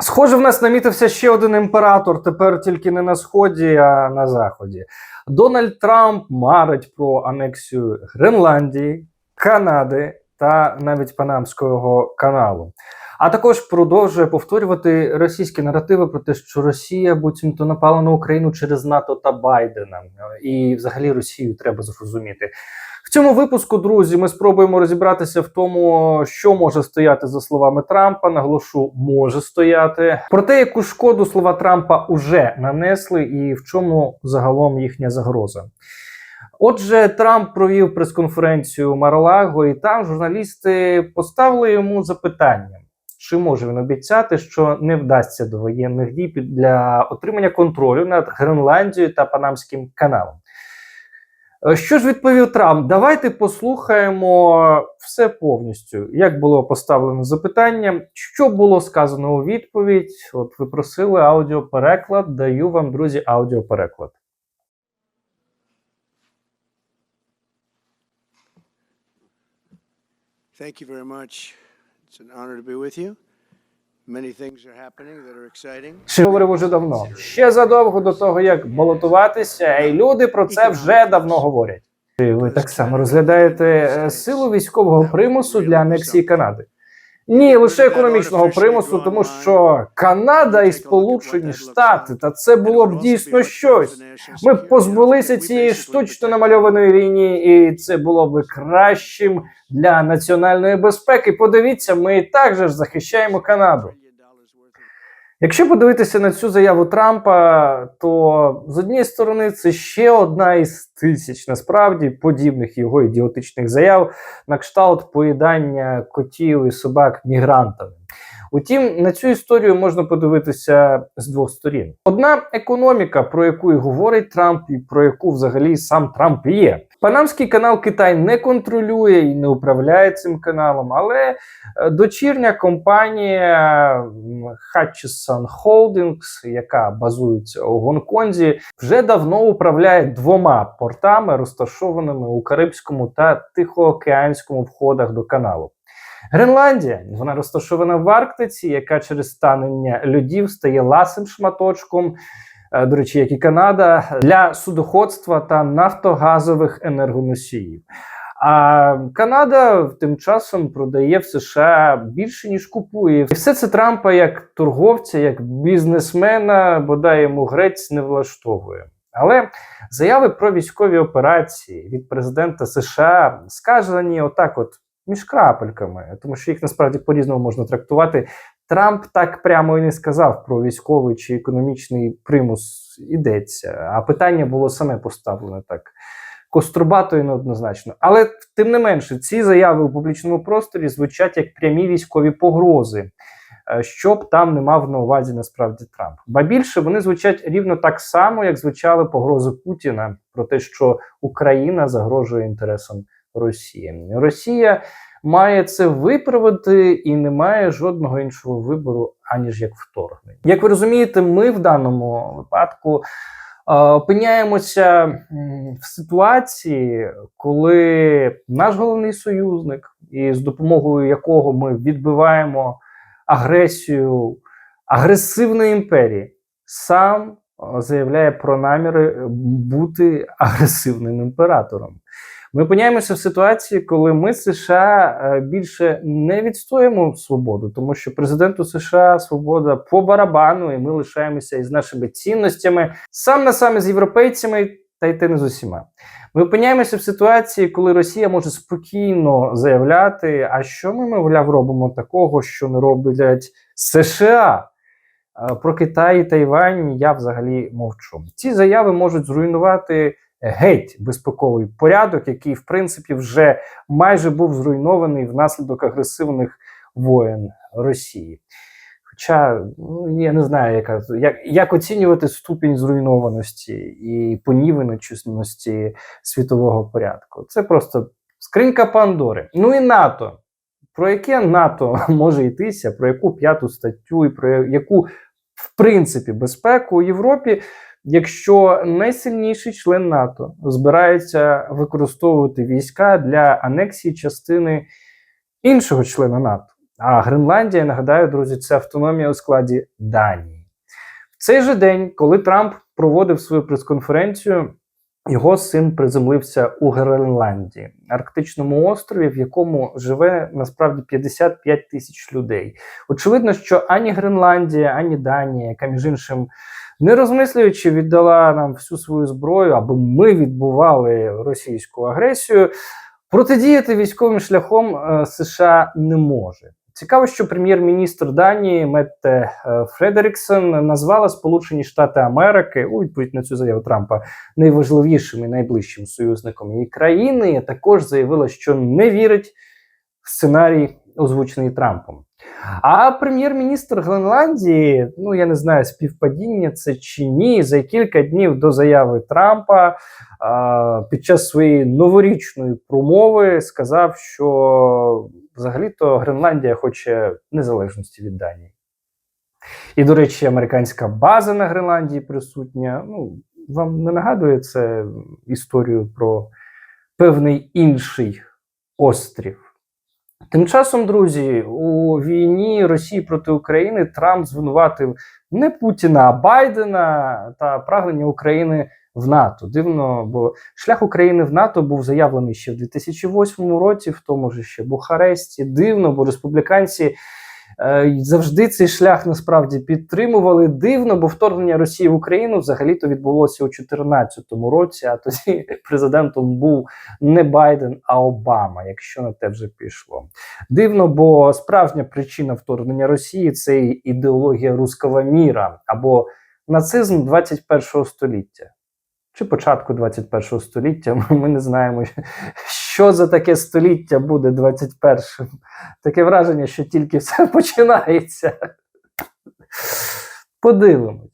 Схоже, в нас намітився ще один імператор, тепер тільки не на сході, а на заході. Дональд Трамп марить про анексію Гренландії, Канади та навіть Панамського каналу. А також продовжує повторювати російські наративи про те, що Росія буцімто напала на Україну через НАТО та Байдена. І взагалі Росію треба зрозуміти. В цьому випуску, друзі, ми спробуємо розібратися в тому, що може стояти за словами Трампа. Наголошу, може стояти про те, яку шкоду слова Трампа уже нанесли, і в чому загалом їхня загроза. Отже, Трамп провів прес-конференцію Маралаго, і там журналісти поставили йому запитання. Чи може він обіцяти, що не вдасться до воєнних дій для отримання контролю над Гренландією та Панамським каналом? Е, Що ж відповів Трамп? Давайте послухаємо все повністю. Як було поставлено запитання, що було сказано у відповідь? От ви просили аудіопереклад. Даю вам, друзі, аудіопереклад. Thank you very much. It's an honor to be with you. Ще говорив уже давно. Ще задовго до того, як балотуватися, і люди про це вже давно говорять. Ви так само розглядаєте е, силу військового примусу для анексії Канади. Ні, лише економічного примусу, тому що Канада і Сполучені Штати, та це було б дійсно щось. Ми б позбулися цієї штучно намальованої лінії, і це було б кращим для національної безпеки. Подивіться, ми і так же ж захищаємо Канаду. Якщо подивитися на цю заяву Трампа, то з однієї сторони це ще одна із тисяч насправді подібних його ідіотичних заяв на кшталт поїдання котів і собак мігрантами. Утім, на цю історію можна подивитися з двох сторін. Одна економіка, про яку і говорить Трамп, і про яку взагалі сам Трамп є. Панамський канал Китай не контролює і не управляє цим каналом, але е, дочірня компанія Hutchison Holdings, яка базується у Гонконзі, вже давно управляє двома портами, розташованими у Карибському та Тихоокеанському входах до каналу. Гренландія вона розташована в Арктиці, яка через станення льодів стає ласим шматочком. Е, До речі, як і Канада, для судоходства та нафтогазових енергоносіїв. А Канада тим часом продає в США більше ніж купує. І все це Трампа як торговця, як бізнесмена, бодай йому грець не влаштовує. Але заяви про військові операції від президента США сказані отак, от між крапельками, тому що їх насправді по-різному можна трактувати. Трамп так прямо і не сказав про військовий чи економічний примус йдеться, а питання було саме поставлене так кострубато і неоднозначно. Але тим не менше, ці заяви у публічному просторі звучать як прямі військові погрози. е, Що б там не мав на увазі насправді Трамп. Ба більше вони звучать рівно так само, як звучали погрози Путіна про те, що Україна загрожує інтересам Росії. Росія має це виправити і не має жодного іншого вибору, аніж як вторгнення. Як ви розумієте, ми в даному випадку е, опиняємося в ситуації, коли наш головний союзник, і з допомогою якого ми відбиваємо агресію агресивної імперії, сам е, заявляє про наміри бути агресивним імператором. Ми опиняємося в ситуації, коли ми США е, більше не відстоїмо свободу, тому що президенту США свобода по барабану, і ми лишаємося із нашими цінностями сам на сам з європейцями, та й те не з усіма. Ми опиняємося в ситуації, коли Росія може спокійно заявляти, а що ми, мовляв, робимо такого, що не роблять США. Е, Про Китай і Тайвань я взагалі мовчу. Ці заяви можуть зруйнувати геть безпековий порядок, який, в принципі, вже майже був зруйнований внаслідок агресивних воєн Росії. Хоча ну, я не знаю, яка, як, як оцінювати ступінь зруйнованості і понівеченості світового порядку. Це просто скринька Пандори. Ну і НАТО. Про яке НАТО може йтися, про яку п'яту статтю і про яку, в принципі, безпеку у Європі, якщо найсильніший член НАТО збирається використовувати війська для анексії частини іншого члена НАТО. А Гренландія, нагадаю, друзі, це автономія у складі Данії. В цей же день, коли Трамп проводив свою прес-конференцію, його син приземлився у Гренландії, арктичному острові, в якому живе насправді 55 тисяч людей. Очевидно, що ані Гренландія, ані Данія, яка між іншим не розмислюючи, віддала нам всю свою зброю, аби ми відбували російську агресію. Протидіяти військовим шляхом е, США не може. Цікаво, що прем'єр-міністр Данії Метте е, Фредеріксен назвала Сполучені Штати Америки у відповідь на цю заяву Трампа найважливішим і найближчим союзником її країни. Також заявила, що не вірить в сценарій, озвучений Трампом. А прем'єр-міністр Гренландії, ну я не знаю, співпадіння це чи ні, за кілька днів до заяви Трампа а, під час своєї новорічної промови сказав, що взагалі-то Гренландія хоче незалежності від Данії. І, до речі, американська база на Гренландії присутня. Ну, вам не нагадує це історію про певний інший острів. Тим часом, друзі, у війні Росії проти України Трамп звинуватив не Путіна, а Байдена та прагнення України в НАТО. Дивно, бо шлях України в НАТО був заявлений ще в 2008 році, в тому ж ще Бухаресті. Дивно, бо республіканці завжди цей шлях насправді підтримували. Дивно, бо вторгнення Росії в Україну взагалі-то відбулося у 2014 році, а тоді президентом був не Байден, а Обама, якщо на те вже пішло. Дивно, бо справжня причина вторгнення Росії це ідеологія руского міра або нацизм 21 століття. Чи початку 21 століття, ми не знаємо, що за таке століття буде 21-м. Таке враження, що тільки все починається. Подивимось.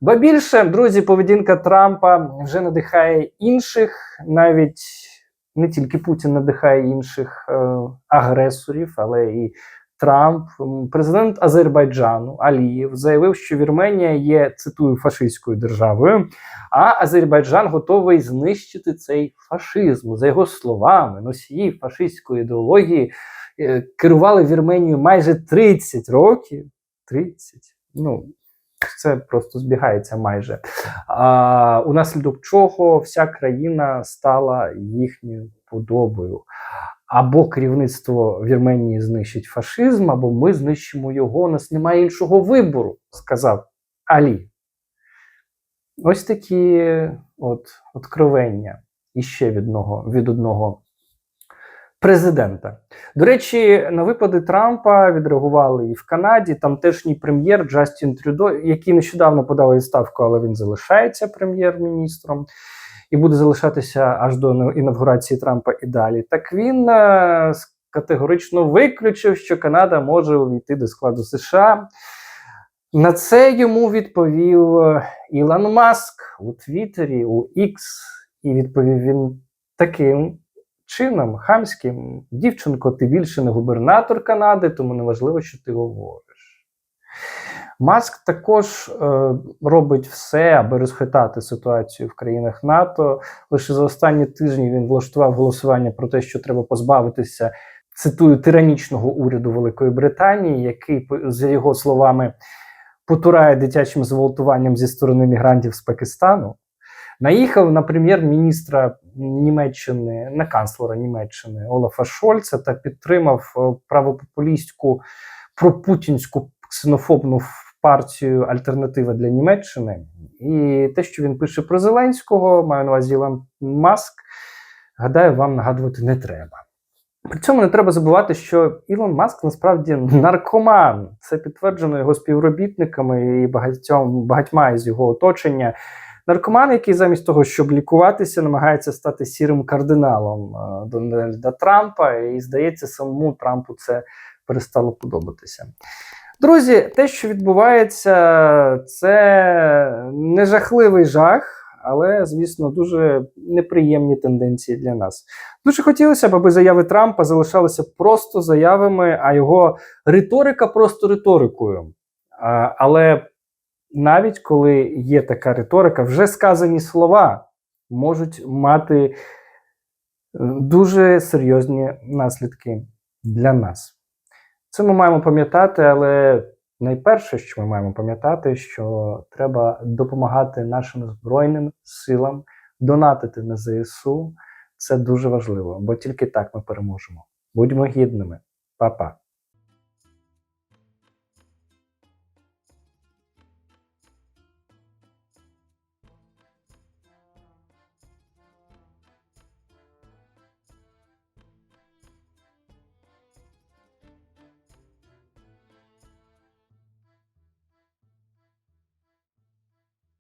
Ба більше, друзі, поведінка Трампа вже надихає інших, навіть не тільки Путін надихає інших е, агресорів, але і Трамп, президент Азербайджану Алієв, заявив, що Вірменія є цитую фашистською державою, а Азербайджан готовий знищити цей фашизм. За його словами, носії фашистської ідеології е, керували Вірменією майже 30 років. 30. Ну, це просто збігається майже. А, унаслідок чого вся країна стала їхньою подобою. Або керівництво Вірменії знищить фашизм, або ми знищимо його. У нас немає іншого вибору, сказав Алі. Ось такі от откровення іще від одного, від одного президента. До речі, на випади Трампа відреагували і в Канаді. Тамтешній прем'єр Джастін Трюдо, який нещодавно подав відставку, але він залишається прем'єр-міністром і буде залишатися аж до інавгурації Трампа і далі. Так він е, категорично виключив, що Канада може увійти до складу США. На це йому відповів е, Ілон Маск у Твіттері, у X, і відповів він таким чином, хамським: дівчинко, ти більше не губернатор Канади, тому неважливо, що ти говориш. Маск також е, робить все, аби розхитати ситуацію в країнах НАТО. Лише за останні тижні він влаштував голосування про те, що треба позбавитися, цитую, тиранічного уряду Великої Британії, який, за його словами, потурає дитячим зґвалтуванням зі сторони мігрантів з Пакистану. Наїхав на прем'єр-міністра Німеччини, на канцлера Німеччини Олафа Шольца та підтримав е, правопопулістську пропутінську ксенофобну партію Альтернатива для Німеччини. І те, що він пише про Зеленського, маю на увазі Ілон Маск, гадаю, вам нагадувати не треба. При цьому не треба забувати, що Ілон Маск насправді наркоман. Це підтверджено його співробітниками і багатьом, багатьма із його оточення. Наркоман, який замість того, щоб лікуватися, намагається стати сірим кардиналом е, Дональда Трампа, і здається, самому Трампу це перестало подобатися. Друзі, те, що відбувається, це не жахливий жах, але, звісно, дуже неприємні тенденції для нас. Дуже хотілося б, аби заяви Трампа залишалися просто заявами, а його риторика просто риторикою. Але навіть коли є така риторика, вже сказані слова можуть мати е, дуже серйозні наслідки для нас. Це ми маємо пам'ятати, але найперше, що ми маємо пам'ятати, що треба допомагати нашим збройним силам, донатити на ЗСУ. Це дуже важливо, бо тільки так ми переможемо. Будьмо гідними, Па-па.